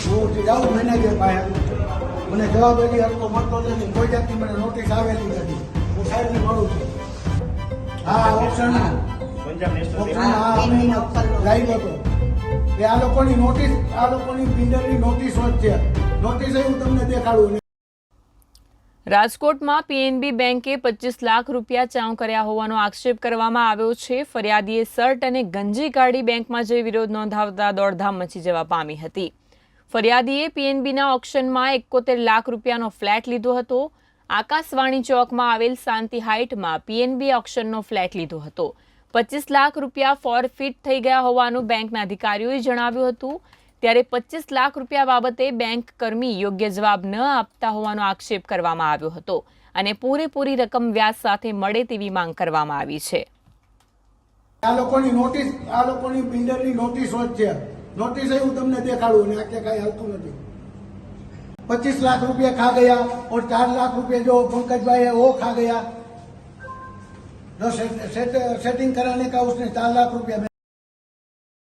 જાઉં મેનેજર પાસે મને જવાબ હજી હરકો મળતો નથી. કોઈ જાતની મને નોટિસ આવેલી નથી. હું સાહેબને મળું છું. હા ઓપ્શન હા હતો. આ લોકોની નોટિસ આ લોકોની બિલ્ડરની નોટિસ જ છે. નોટિસ હું તમને દેખાડું રાજકોટમાં પીએનબી બેંકે પચીસ લાખ રૂપિયા ચાઉ કર્યા હોવાનો આક્ષેપ કરવામાં આવ્યો છે. ફરિયાદીએ શર્ટ અને ગંજી કાઢી બેંકમાં જઈ વિરોધ નોંધાવતા દોડધામ મચી જવા પામી હતી. ફરિયાદીએ પીએનબીના ઓક્શનમાં એકોતેર લાખ રૂપિયાનો ફ્લેટ લીધો હતો. આકાશવાણી ચોકમાં આવેલ શાંતિ હાઇટમાં પીએનબી ઓક્શનનો ફ્લેટ લીધો હતો. પચીસ લાખ રૂપિયા ફોરફીટ થઈ ગયા હોવાનું બેંકના અધિકારીઓએ જણાવ્યું હતું. ત્યારે પચીસ લાખ રૂપિયા બાબતે બેંક કર્મી યોગ્ય જવાબ ન આપતા હોવાનો આક્ષેપ કરવામાં આવ્યો હતો અને પૂરેપૂરી રકમ વ્યાજ સાથે મળે તેવી માંગ કરવામાં આવી છે. આ લોકોની નોટિસ, આ લોકોની બિલ્ડરની નોટિસો જ છે નોટિસ એ હું તમને દેખાડું અને આ કે કાંઈ હાલતું નથી પચીસ લાખ રૂપિયા ખા ગયા और चार लाख रुपए जो पंकज भाई है वो खा गया जो सेट, सेट, सेटिंग कराने का उसने चार लाख रुपया